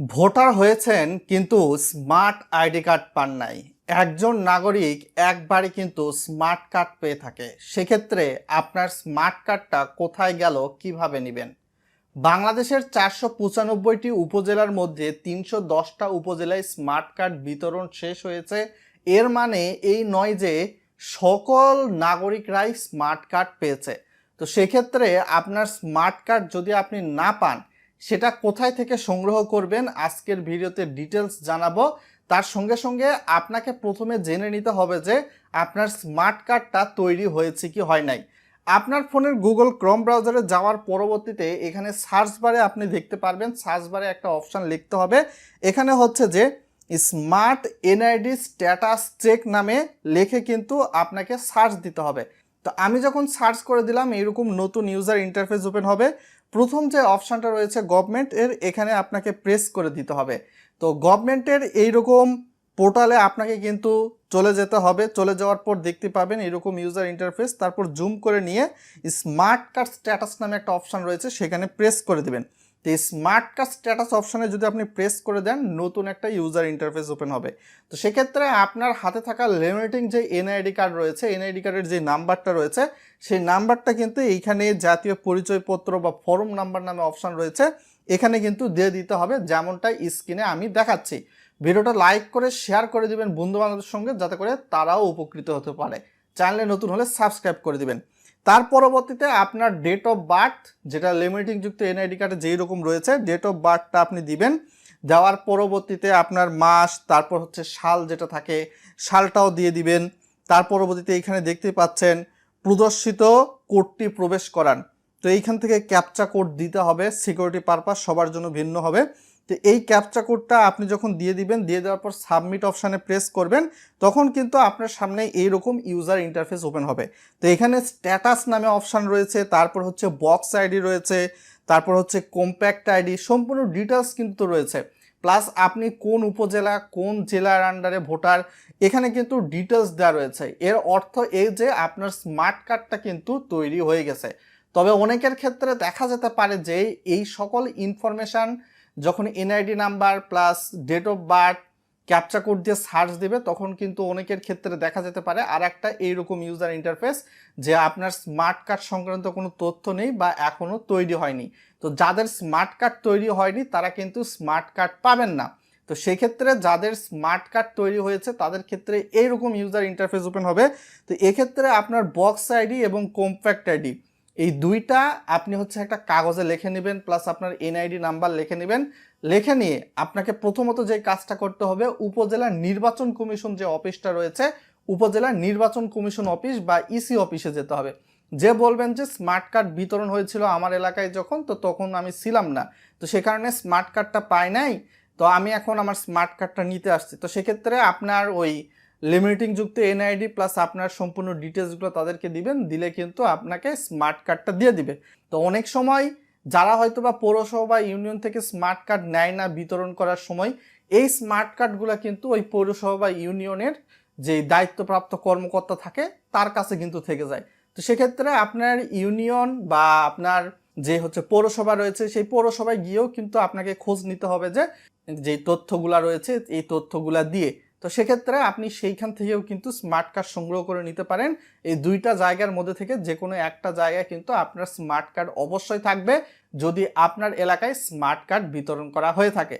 Voter হয়েছেন কিন্তু smart ID card পান নাই। একজন নাগরিক একবারে কিন্তু স্মার্ট কার্ড পেয়ে থাকে। সেক্ষেত্রে আপনার স্মার্ট কার্ডটা কোথায় গেল, কীভাবে নেবেন? বাংলাদেশের চারশো পঁচানব্বইটি উপজেলার মধ্যে তিনশো দশটা উপজেলায় স্মার্ট কার্ড বিতরণ শেষ হয়েছে। এর মানে এই নয় যে সকল নাগরিকরাই স্মার্ট কার্ড পেয়েছে। তো সেক্ষেত্রে আপনার স্মার্ট কার্ড যদি আপনি না পান সেটা কোথায় থেকে সংগ্রহ করবেন আজকের ভিডিওতে ডিটেলস জানাব। তার সঙ্গে সঙ্গে আপনাকে প্রথমে জেনে নিতে হবে যে আপনার স্মার্ট কার্ডটা তৈরি হয়েছে কি হয় নাই। আপনার ফোনের গুগল ক্রোম ব্রাউজারে যাওয়ার পরবর্তীতে এখানে সার্চ বারে আপনি দেখতে পারবেন। সার্চ বারে একটা অপশান লিখতে হবে। এখানে হচ্ছে যে স্মার্ট এনআইডি স্ট্যাটাস চেক নামে লিখে কিন্তু আপনাকে সার্চ দিতে হবে। তো আমি যখন সার্চ করে দিলাম, এরকম নতুন ইউজার ইন্টারফেস ওপেন হবে। প্রথম যে অপশানটা রয়েছে গভর্নমেন্ট, এর এখানে আপনাকে প্রেস করে দিতে হবে। তো গভর্নমেন্টের এইরকম পোর্টালে আপনাকে কিন্তু চলে যেতে হবে। চলে যাওয়ার পর দেখতে পাবেন এরকম ইউজার ইন্টারফেস তারপর জুম করে নিয়ে স্মার্ট কার্ড স্ট্যাটাস নামে একটা অপশান রয়েছে, সেখানে প্রেস করে দিবেন। তো স্মার্ট কার্ড স্ট্যাটাস অপশানে যদি আপনি প্রেস করে দেন, নতুন একটা ইউজার ইন্টারফেস ওপেন হবে। তো সেক্ষেত্রে আপনার হাতে থাকা লেমিনেটিং যে এনআইডি কার্ড রয়েছে এনআইডি কার্ডের যে নাম্বারটা রয়েছে, সেই নাম্বারটা কিন্তু এইখানে জাতীয় পরিচয়পত্র বা ফর্ম নাম্বার নামে অপশান রয়েছে, এখানে কিন্তু দিয়ে দিতে হবে, যেমনটা স্ক্রিনে আমি দেখাচ্ছি। ভিডিওটা লাইক করে শেয়ার করে দিবেন বন্ধু বান্ধবের সঙ্গে, যাতে করে তারাও উপকৃত হতে পারে। চ্যানেলে নতুন হলে সাবস্ক্রাইব করে দিবেন। তার পরবর্তীতে আপনার ডেট অফ বার্থ যেটা লিমিটিং যুক্ত এনআইডি কার্ডে যেই রকম রয়েছে ডেট অফ বার্থটা আপনি দিবেন। দেওয়ার পরবর্তীতে আপনার মাস, তারপর হচ্ছে সাল যেটা থাকে, সালটাও দিয়ে দিবেন। তার পরবর্তীতে এইখানে দেখতে পাচ্ছেন, প্রদর্শিত কোডটি প্রবেশ করান। তো এইখান থেকে ক্যাপচা কোড দিতে হবে সিকিউরিটি পারপাস সবার জন্য ভিন্ন হবে। তো এই ক্যাপচা কোডটা আপনি যখন দিয়ে দিবেন, দিয়ে দেওয়ার পর সাবমিট অপশানে প্রেস করবেন, তখন কিন্তু আপনার সামনে এইরকম ইউজার ইন্টারফেস ওপেন হবে। তো এখানে স্ট্যাটাস নামে অপশান রয়েছে, তারপর হচ্ছে বক্স আইডি রয়েছে, তারপর হচ্ছে কম্প্যাক্ট আইডি সম্পূর্ণ ডিটেলস কিন্তু রয়েছে। প্লাস আপনি কোন উপজেলা, কোন জেলার আন্ডারে ভোটার এখানে কিন্তু ডিটেলস দেওয়া রয়েছে। এর অর্থ এই যে আপনার স্মার্ট কার্ডটা কিন্তু তৈরি হয়ে গেছে। তবে অনেকের ক্ষেত্রে দেখা যেতে পারে যে এই সকল ইনফরমেশান যখন NID number plus date of birth captcha code দিয়ে সার্চ দেবে, তখন কিন্তু অনেকের ক্ষেত্রে দেখা যেতে পারে আর একটা এইরকম ইউজার ইন্টারফেস যে আপনার স্মার্ট কার্ড সংক্রান্ত কোনো তথ্য নেই বা এখনও তৈরি হয়নি। তো যাদের স্মার্ট কার্ড তৈরি হয়নি, তারা কিন্তু স্মার্ট কার্ড পাবেন না। তো সেক্ষেত্রে যাদের স্মার্ট কার্ড তৈরি হয়েছে, তাদের ক্ষেত্রে এইরকম ইউজার ইন্টারফেস ওপেন হবে। তো এক্ষেত্রে আপনার বক্স আইডি এবং কম্প্যাক্ট আইডি এই দুইটা আপনি হচ্ছে একটা কাগজে লিখে নেবেন প্লাস আপনার এনআইডি নাম্বার লিখে নেবেন। লিখে নিয়ে আপনাকে প্রথমত যে কাজটা করতে হবে, উপজেলা নির্বাচন কমিশন যে অফিসটা রয়েছে, উপজেলা নির্বাচন কমিশন অফিস বা ইসি অফিসে যেতে হবে। যে বলবেন যে স্মার্ট কার্ড বিতরণ হয়েছিল আমার এলাকায় যখন, তো তখন আমি ছিলাম না। তো সে কারণে স্মার্ট কার্ডটা পাই নাই, তো আমি এখন আমার স্মার্ট কার্ডটা নিতে আসছি। তো সেক্ষেত্রে আপনার ওই লিমিটিং যুক্ত এনআইডি প্লাস আপনার সম্পূর্ণ ডিটেলসগুলো তাদেরকে দিবেন, দিলে কিন্তু আপনাকে স্মার্ট কার্ডটা দিয়ে দিবে। তো অনেক সময় যারা হয়তো বা পৌরসভা ইউনিয়ন থেকে স্মার্ট কার্ড নেয় না বিতরণ করার সময়, এই স্মার্ট কার্ডগুলো কিন্তু ওই পৌরসভা ইউনিয়নের যে দায়িত্বপ্রাপ্ত কর্মকর্তা থাকে, তার কাছে কিন্তু থেকে যায়। তো সেক্ষেত্রে আপনার ইউনিয়ন বা আপনার যে হচ্ছে পৌরসভা রয়েছে, সেই পৌরসভায় গিয়েও কিন্তু আপনাকে খোঁজ নিতে হবে যে যে তথ্যগুলা রয়েছে, এই তথ্যগুলা দিয়ে তো সেক্ষেত্রে আপনি সেইখান থেকেও কিন্তু স্মার্ট কার্ড সংগ্রহ করে নিতে পারেন। এই দুইটা জায়গার মধ্যে থেকে যে কোনো একটা জায়গায় কিন্তু আপনার স্মার্ট কার্ড অবশ্যই থাকবে, যদি আপনার এলাকায় স্মার্ট কার্ড বিতরণ করা হয়ে থাকে।